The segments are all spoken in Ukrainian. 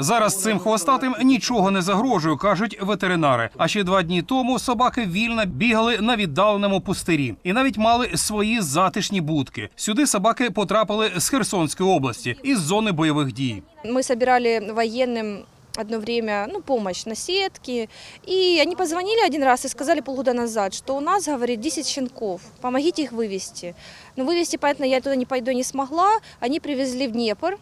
Зараз цим хвостатим нічого не загрожує, кажуть ветеринари. А ще два дні тому собаки вільно бігали на віддаленому пустирі і навіть мали свої затишні будки. Сюди собаки потрапили з Херсонської області із зони бойових дій. Мы собирали военным одно время ну, помощь на сетки. И они позвонили один раз и сказали полгода назад, что у нас, говорит, 10 щенков, помогите их вывести. Но вывести, понятно, я туда не пойду не смогла. Они привезли в Днепр.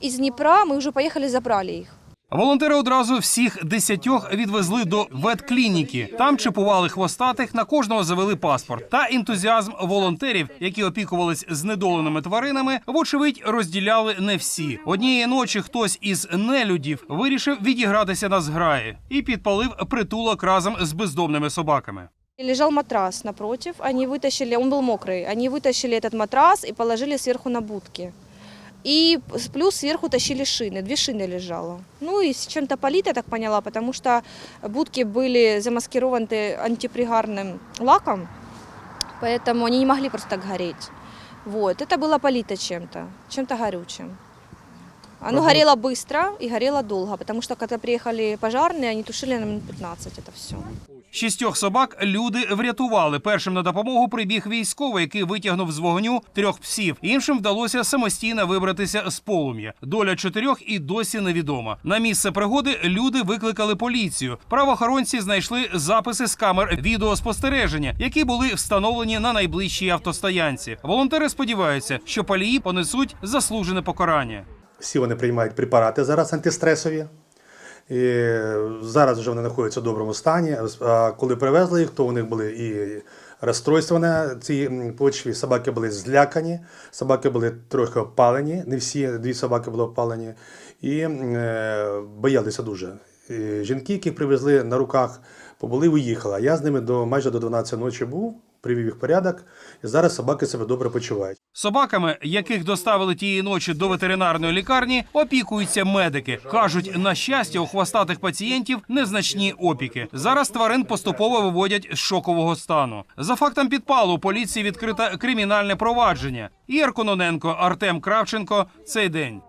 Из Днепра мы уже поехали, забрали их. Волонтери одразу всіх десятьох відвезли до ветклініки. Там чіпували хвостатих, на кожного завели паспорт. Та ентузіазм волонтерів, які опікувались знедоленими тваринами, вочевидь розділяли не всі. Однієї ночі хтось із нелюдів вирішив відігратися на зграї і підпалив притулок разом з бездомними собаками. И Лежал матрас напротив, они вытащили, он был мокрый, они вытащили этот матрас и положили сверху на будки. И с- плюс сверху тащили шины, две шины лежало. Ну и с чем-то полито, я так поняла, потому что будки были замаскированы антипригарным лаком, поэтому они не могли просто так гореть. Вот, это было полито чем-то, чем-то горючим. Оно горело быстро и горело долго, потому что когда приехали пожарные, они тушили на минут 15 это все. Шістьох собак люди врятували. Першим на допомогу прибіг військовий, який витягнув з вогню трьох псів. Іншим вдалося самостійно вибратися з полум'я. Доля чотирьох і досі невідома. На місце пригоди люди викликали поліцію. Правоохоронці знайшли записи з камер відеоспостереження, які були встановлені на найближчій автостоянці. Волонтери сподіваються, що палії понесуть заслужене покарання. Всі вони приймають препарати зараз антистресові. І зараз вже вони знаходяться в доброму стані. А коли привезли їх, то у них були і розстройства на цій почві. Собаки були злякані, собаки були трохи опалені. Не всі дві собаки були опалені, і е, боялися дуже. І жінки, які привезли на руках, побули, уїхали. Я з ними до майже до 12 ночі був, привів їх порядок, і зараз собаки себе добре почувають. Собаками, яких доставили тієї ночі до ветеринарної лікарні, опікуються медики. кажуть, на щастя, у хвостатих пацієнтів незначні опіки. Зараз тварин поступово виводять з шокового стану. За фактом підпалу поліції відкрито кримінальне провадження. Ігор Кононенко, Артем Кравченко. Цей день.